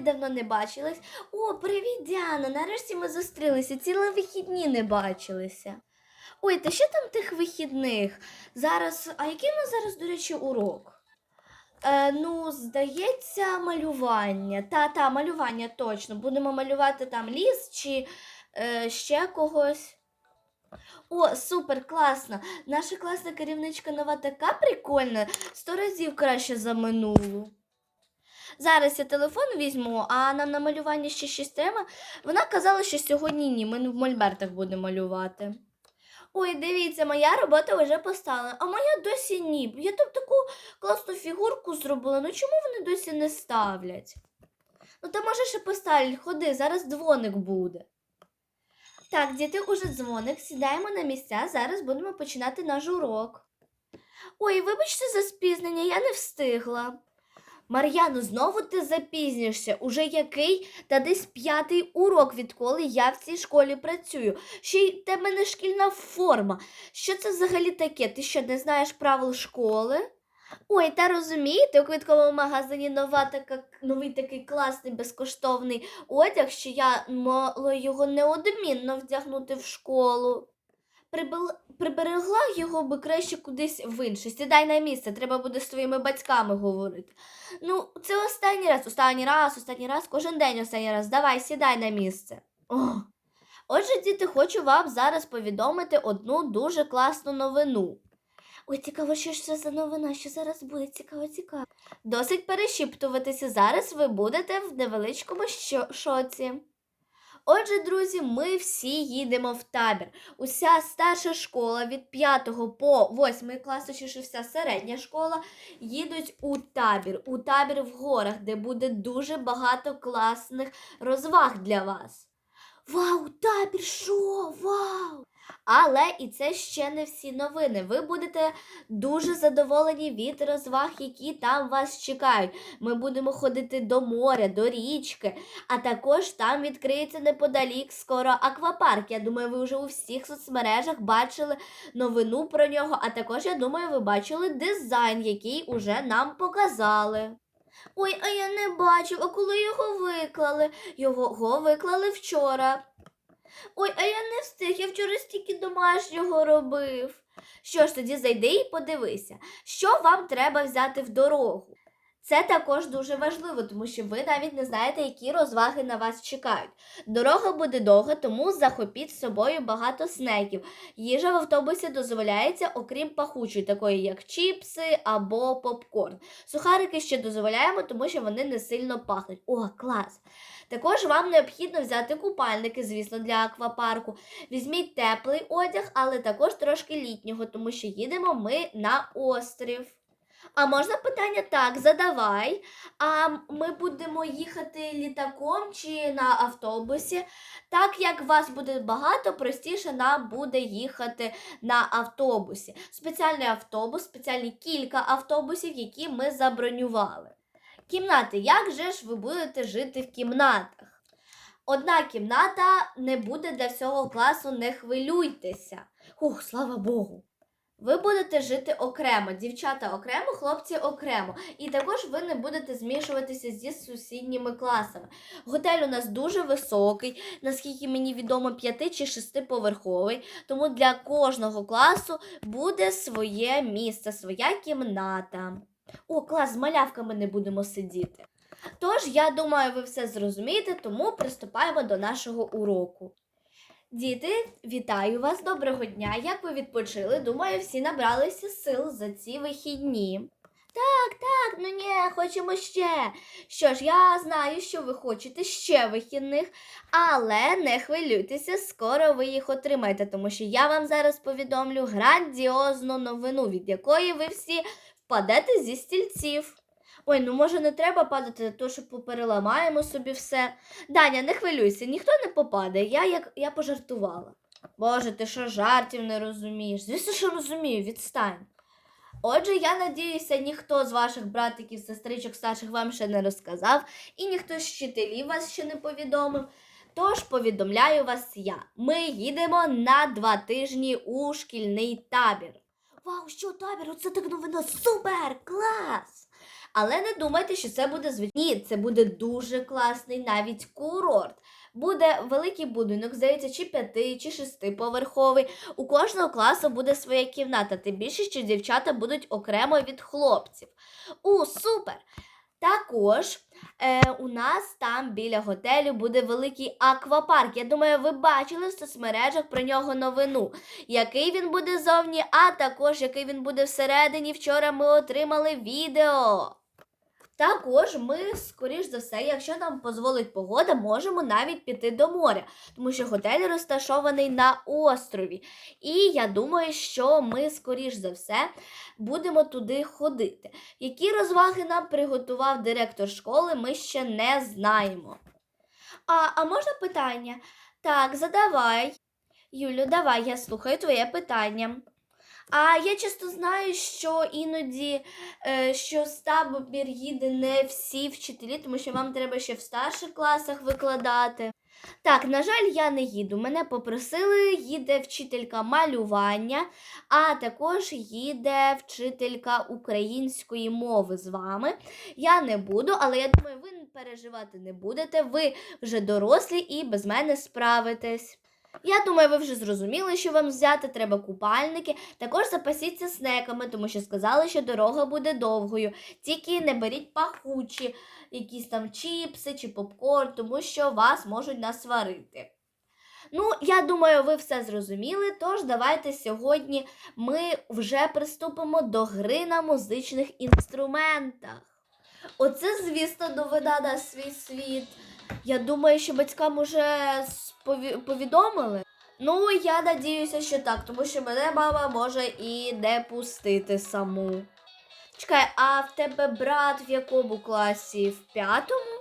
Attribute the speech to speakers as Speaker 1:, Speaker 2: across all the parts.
Speaker 1: давно не бачились. О, привіт, Діана! Нарешті ми зустрілися. Цілі вихідні не бачилися. Ой, та що там тих вихідних? Зараз, а який у нас зараз, до речі, урок? Е, ну, здається, малювання. Та-та, малювання точно. Будемо малювати там ліс чи е, ще когось. О, супер, класно. Наша класна керівничка нова така прикольна, сто разів краще за минулу. Зараз я телефон візьму, а нам на малювання ще щось треба. Вона казала, що сьогодні ні, ми в мольбертах будемо малювати. Ой, дивіться, моя робота вже поставлена, а моя досі ні. Я там таку класну фігурку зробила. Ну чому вони досі не ставлять? Ну та може ще поставлять, ходи, зараз дзвоник буде. Так, діти, уже дзвоник, сідаємо на місця, зараз будемо починати наш урок. Ой, вибачте за спізнення, я не встигла. Мар'яно, знову ти запізнюєшся. Уже який та десь п'ятий урок, відколи я в цій школі працюю. Ще й тебе не шкільна форма. Що це взагалі таке? Ти що не знаєш правил школи? Ой, та розумієте, у квітковому магазині нова така, новий такий класний безкоштовний одяг, що я мала його неодмінно вдягнути в школу. Приберегла його би краще кудись в інше. Сідай на місце, треба буде з твоїми батьками говорити. Ну, це останній раз, останній раз, останній раз, кожен день останній раз. Давай, сідай на місце. О. Отже, діти, хочу вам зараз повідомити одну дуже класну новину. Ой, цікаво, що ж це за новина, що зараз буде цікаво, цікаво. Досить перешіптуватися. Зараз ви будете в невеличкому шоці. Отже, друзі, ми всі їдемо в табір. Уся старша школа від 5 по 8 клас, точніше вся середня школа, їдуть у табір. У табір в горах, де буде дуже багато класних розваг для вас. Вау, табір, що? Вау! Але і це ще не всі новини. Ви будете дуже задоволені від розваг, які там вас чекають. Ми будемо ходити до моря, до річки, а також там відкриється неподалік скоро аквапарк. Я думаю, ви вже у всіх соцмережах бачили новину про нього, а також, я думаю, ви бачили дизайн, який уже нам показали. Ой, а я не бачив, а коли його виклали? Його виклали вчора. Ой, а я не встиг, я вчора стільки домашнього робив. Що ж тоді зайди і подивися, що вам треба взяти в дорогу. Це також дуже важливо, тому що ви навіть не знаєте, які розваги на вас чекають. Дорога буде довга, тому захопіть з собою багато снеків. Їжа в автобусі дозволяється, окрім пахучої, такої як чіпси або попкорн. Сухарики ще дозволяємо, тому що вони не сильно пахнуть. О, клас! Також вам необхідно взяти купальники, звісно, для аквапарку. Візьміть теплий одяг, але також трошки літнього, тому що їдемо ми на острів. А можна питання так, задавай. А ми будемо їхати літаком чи на автобусі. Так як вас буде багато, простіше нам буде їхати на автобусі. Спеціальний автобус, спеціальні кілька автобусів, які ми забронювали. Кімнати, як же ж ви будете жити в кімнатах? Одна кімната не буде для всього класу, не хвилюйтеся. Ух, слава Богу. Ви будете жити окремо, дівчата окремо, хлопці окремо. І також ви не будете змішуватися зі сусідніми класами. Готель у нас дуже високий, наскільки мені відомо, п'яти чи шестиповерховий, тому для кожного класу буде своє місце, своя кімната. О, клас, з малявками не будемо сидіти. Тож, я думаю, ви все зрозумієте, тому приступаємо до нашого уроку. Діти, вітаю вас, доброго дня! Як ви відпочили? Думаю, всі набралися сил за ці вихідні. Так, так, ну ні, хочемо ще. Що ж, я знаю, що ви хочете ще вихідних, але не хвилюйтеся, скоро ви їх отримаєте, тому що я вам зараз повідомлю грандіозну новину, від якої ви всі впадете зі стільців. Ой, ну може не треба падати, то що попереламаємо собі все. Даня, не хвилюйся, ніхто не попаде. Я як я пожартувала. Боже, ти що жартів не розумієш? Звісно, що розумію, відстань. Отже, я надіюся, ніхто з ваших братиків, сестричок, старших вам ще не розказав, і ніхто з вчителів вас ще не повідомив. Тож повідомляю вас я. Ми їдемо на два тижні у шкільний табір. Вау, що табір? Оце так новина! Супер! Клас! Але не думайте, що це буде. Ні, це буде дуже класний навіть курорт. Буде великий будинок, здається, чи п'яти, чи шестиповерховий. У кожного класу буде своя кімната, тим більше, що дівчата будуть окремо від хлопців. У, супер! Також е, у нас там біля готелю буде великий аквапарк. Я думаю, ви бачили в соцмережах про нього новину. Який він буде зовні, а також який він буде всередині. Вчора ми отримали відео. Також ми, скоріш за все, якщо нам дозволить погода, можемо навіть піти до моря, тому що готель розташований на острові. І я думаю, що ми, скоріш за все, будемо туди ходити. Які розваги нам приготував директор школи, ми ще не знаємо. А, а можна питання? Так, задавай. Юлю, давай, я слухаю твоє питання. А я часто знаю, що іноді е, що з табір їде не всі вчителі, тому що вам треба ще в старших класах викладати. Так, на жаль, я не їду. Мене попросили, їде вчителька малювання, а також їде вчителька української мови з вами. Я не буду, але я думаю, ви переживати не будете. Ви вже дорослі і без мене справитесь. Я думаю, ви вже зрозуміли, що вам взяти треба купальники. Також запасіться снеками, тому що сказали, що дорога буде довгою. Тільки не беріть пахучі, якісь там чіпси чи попкорн, тому що вас можуть насварити. Ну, я думаю, ви все зрозуміли. Тож давайте сьогодні ми вже приступимо до гри на музичних інструментах. Оце, звісно, новина на свій світ. Я думаю, що батькам уже повідомили. Ну, я надіюся, що так, тому що мене мама може і не пустити саму. Чекай, а в тебе брат в якому класі? В п'ятому?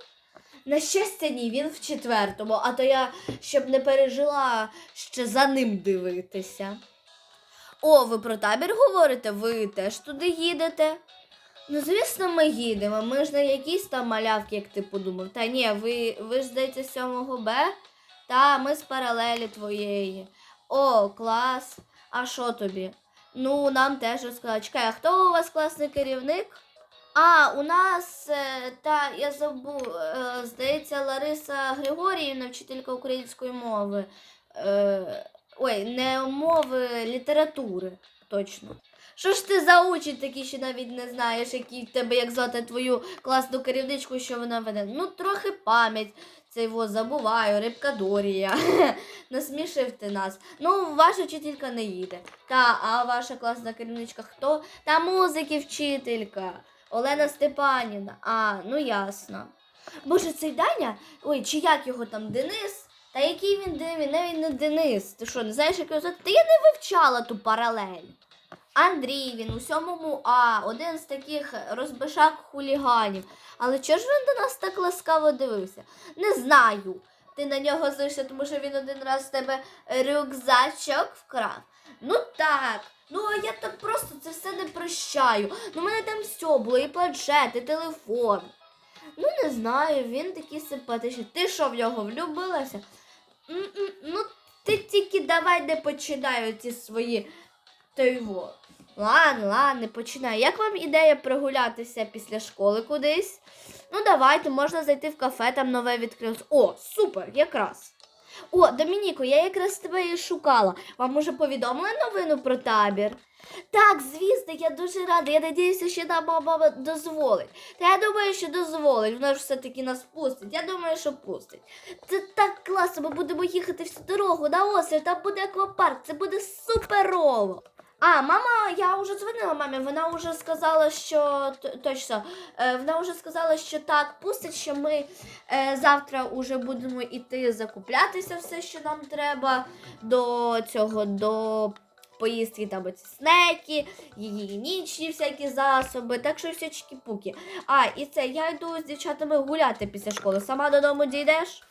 Speaker 1: На щастя, ні, він в четвертому, а то я щоб не пережила ще за ним дивитися. О, ви про табір говорите? Ви теж туди їдете? Ну, звісно, ми їдемо. Ми ж не якісь там малявки, як ти подумав. Та ні, ви, ви ж здається, 7 Б? Та, ми з паралелі твоєї. О, клас. А що тобі? Ну, нам теж розказали. Чекай, а хто у вас класний керівник? А, у нас, е, та я забув, е, здається, Лариса Григоріївна, вчителька української мови. Е, ой, не мови, літератури, точно. Що ж ти за учень такий, що навіть не знаєш, який в тебе як звати твою класну керівничку, що вона веде? Ну, трохи пам'ять. Це його забуваю, рибка Дорія. Насмішив ти нас. Ну, ваша вчителька не їде. Та, а ваша класна керівничка хто? Та музики вчителька. Олена Степанівна. А, ну ясно. Боже, цей Даня? Ой, чи як його там Денис? Та який він Денис? Не він не Денис. Ти що, не знаєш, як його звати? Та я не вивчала ту паралель. Андрій, він у сьомому А, один з таких розбишак хуліганів. Але чого ж він до нас так ласкаво дивився? Не знаю. Ти на нього злишся, тому що він один раз з тебе рюкзачок вкрав. Ну так. Ну, а я так просто це все не прощаю. Ну, в мене там все було, і планшет, і телефон. Ну, не знаю, він такий симпатичний. Ти що в нього влюбилася? Ну, ти тільки давай не починай ці свої та. Ладно, ладно, починай. Як вам ідея прогулятися після школи кудись? Ну, давайте, можна зайти в кафе, там нове відкрилось. О, супер, якраз. О, Домініко, я якраз тебе і шукала. Вам уже повідомили новину про табір? Так, звісно, я дуже рада. Я надіюся, що нам мама дозволить. Та я думаю, що дозволить. Вона ж все-таки нас пустить. Я думаю, що пустить. Це так класно, ми будемо їхати всю дорогу на острів, там буде аквапарк, це буде суперово. А, мама, я вже дзвонила мамі, вона вже сказала, що точно, е, вона вже сказала, що так пустить, що ми е, завтра вже будемо йти закуплятися все, що нам треба до цього, до поїздки там оці снеки, гігієнічні всякі засоби, так що все чкі-пуки. А, і це я йду з дівчатами гуляти після школи. Сама додому дійдеш?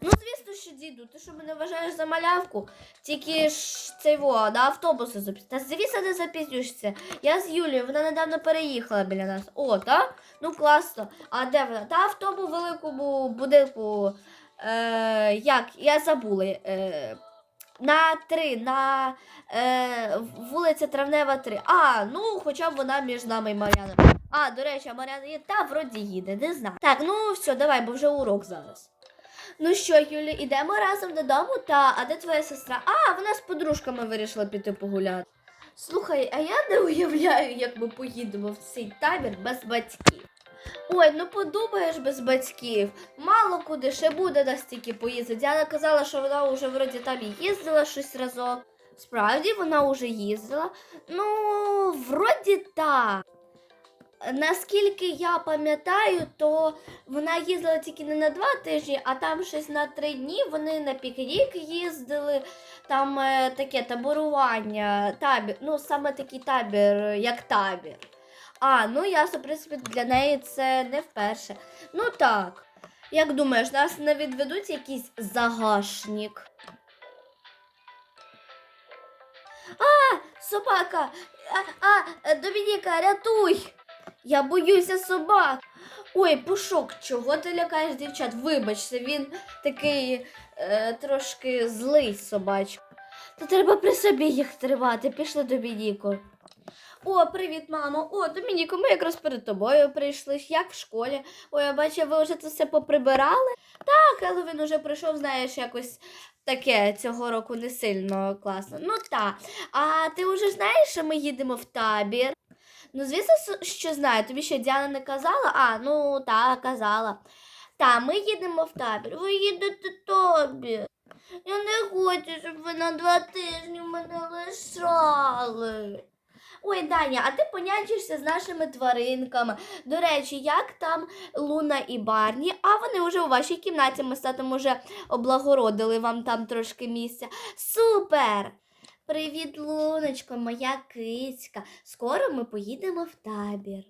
Speaker 1: Ну, звісно, що діду. Ти що мене вважаєш за малявку? Тільки ж цей во, на автобуси запізнюєшся. Та звісно, не запізнюєшся. Я з Юлією, вона недавно переїхала біля нас. О, так? Ну класно. А де вона? Та в тому великому будинку. Е, як? Я забула. Е, на три, на е, вулиця Травнева 3. А, ну хоча б вона між нами і Мар'яною. А, до речі, а Мар'яна є, та вроді їде, не знаю. Так, ну все, давай, бо вже урок зараз. Ну що, Юлі, ідемо разом додому, та а де твоя сестра? А, вона з подружками вирішила піти погуляти. Слухай, а я не уявляю, як ми поїдемо в цей табір без батьків. Ой, ну подумаєш без батьків. Мало куди ще буде настільки поїздити. Діана казала, що вона вже вроді там і їздила щось разок. Справді вона вже їздила. Ну, вроді так. Наскільки я пам'ятаю, то вона їздила тільки не на два тижні, а там щось на три дні. Вони на пікнік їздили, там е, таке таборування, табір, ну саме такий табір, як табір. А, ну ясно, в принципі, для неї це не вперше. Ну так. Як думаєш, нас не відведуть якийсь загашник? А, собака! А, а, Домініка, рятуй! Я боюся собак. Ой, пушок, чого ти лякаєш дівчат? Вибачте, він такий е, трошки злий собачка. То треба при собі їх тримати. Пішли Домініку. О, привіт, мамо. О, Домініко, ми якраз перед тобою прийшли. Як в школі. Ой, я бачу, ви вже це все поприбирали. Так, але він уже прийшов, знаєш, якось таке цього року не сильно класно. Ну так. А ти вже знаєш, що ми їдемо в табір? Ну, звісно, що знаю. Тобі що Діана не казала? А, ну так, казала. Та, ми їдемо в табір. Ви їдете в табір. Я не хочу, щоб ви на два тижні мене лишали. Ой, Даня, а ти понянчишся з нашими тваринками. До речі, як там Луна і Барні, а вони вже у вашій кімнаті ми з татом уже облагородили вам там трошки місця. Супер! Привіт, Луночко, моя кицька. Скоро ми поїдемо в табір.